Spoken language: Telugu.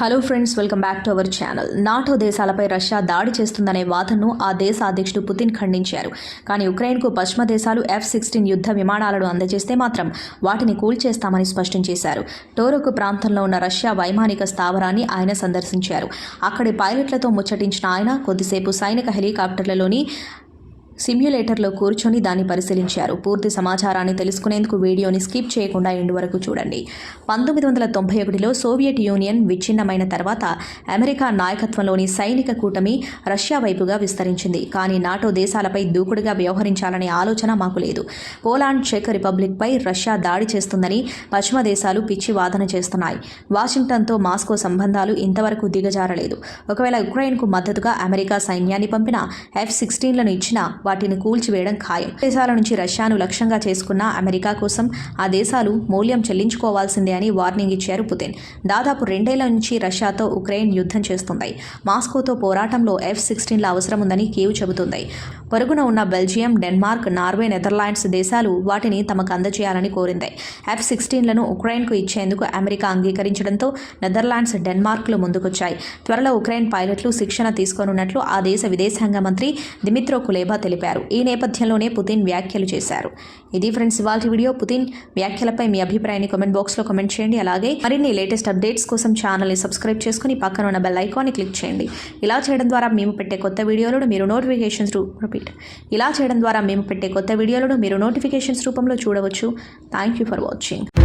Hello friends welcome back to our channel NATO దేశాలపై Russia దాడి చేస్తుందనే వాదనను ఆ దేశ అధ్యక్షుడు పుతిన్ ఖండించారు. కానీ ఉక్రెయిన్కు పశ్చిమ దేశాలు ఎఫ్ సిక్స్టీన్ యుద్ధ విమానాలను అందజేస్తే మాత్రం వాటిని కూల్చేస్తామని స్పష్టం చేశారు. టోరోకు ప్రాంతంలో ఉన్న రష్యా వైమానిక స్థావరాన్ని ఆయన సందర్శించారు. అక్కడి పైలట్లతో ముచ్చటించిన ఆయన కొద్దిసేపు సైనిక హెలికాప్టర్లలోని సిమ్యులేటర్లో కూర్చొని దాన్ని పరిశీలించారు. పూర్తి సమాచారాన్ని తెలుసుకునేందుకు వీడియోని స్కిప్ చేయకుండా ఎండు వరకు చూడండి. పంతొమ్మిది వందల తొంభై ఒకటిలో సోవియట్ యూనియన్ విచ్ఛిన్నమైన తర్వాత అమెరికా నాయకత్వంలోని సైనిక కూటమి రష్యా వైపుగా విస్తరించింది. కానీ నాటో దేశాలపై దూకుడుగా వ్యవహరించాలనే ఆలోచన మాకు లేదు. పోలాండ్ చెక్ రిపబ్లిక్పై రష్యా దాడి చేస్తుందని పశ్చిమ దేశాలు పిచ్చి వాదన చేస్తున్నాయి. వాషింగ్టన్తో మాస్కో సంబంధాలు ఇంతవరకు దిగజారలేదు. ఒకవేళ ఉక్రెయిన్కు మద్దతుగా అమెరికా సైన్యాన్ని పంపిన ఎఫ్ సిక్స్టీన్లను ఇచ్చినా వాటిని కూల్చివేయడం ఖాయం. దేశాల నుంచి రష్యాను లక్ష్యంగా చేసుకున్న అమెరికా కోసం ఆ దేశాలు మూల్యం చెల్లించుకోవాల్సిందే అని వార్నింగ్ ఇచ్చారు పుతిన్. దాదాపు రెండేళ్ళ నుంచి రష్యాతో ఉక్రెయిన్ యుద్ధం చేస్తుంది. మాస్కోతో పోరాటంలో ఎఫ్ సిక్స్టీన్ల అవసరం ఉందని కీవ్ చెబుతుంది. పొరుగున ఉన్న బెల్జియం డెన్మార్క్ నార్వే నెదర్లాండ్స్ దేశాలు వాటిని తమకు అందజేయాలని కోరింది. ఎఫ్ సిక్స్టీన్లను ఉక్రెయిన్కు ఇచ్చేందుకు అమెరికా అంగీకరించడంతో నెదర్లాండ్స్ డెన్మార్క్లు ముందుకొచ్చాయి. త్వరలో ఉక్రెయిన్ పైలట్లు శిక్షణ తీసుకోనున్నట్లు ఆ దేశ విదేశాంగ మంత్రి దిమిత్రో కులేబా తెలిపారు. ఈ నేపథ్యంలోనే పుతిన్ వ్యాఖ్యలు చేశారు. ఇది ఫ్రెండ్స్ ఇవాళ వీడియో పుతిన్ వ్యాఖ్యలపై మీ అభిప్రాయాన్ని కామెంట్ బాక్స్లో కామెంట్ చేయండి. అలాగే మరిన్ని లేటెస్ట్ అప్డేట్స్ కోసం ఛానల్ని సబ్స్క్రైబ్ చేసుకుని పక్కన ఉన్న బెల్ ఐకాన్ని క్లిక్ చేయండి. ఇలా చేయడం ద్వారా మేము పెట్టే కొత్త వీడియోలను మీరు నోటిఫికేషన్స్ రిపీట్. ఇలా చేయడం ద్వారా మేము పెట్టే కొత్త వీడియోలను మీరు నోటిఫికేషన్స్ రూపంలో చూడవచ్చు. Thank you for watching.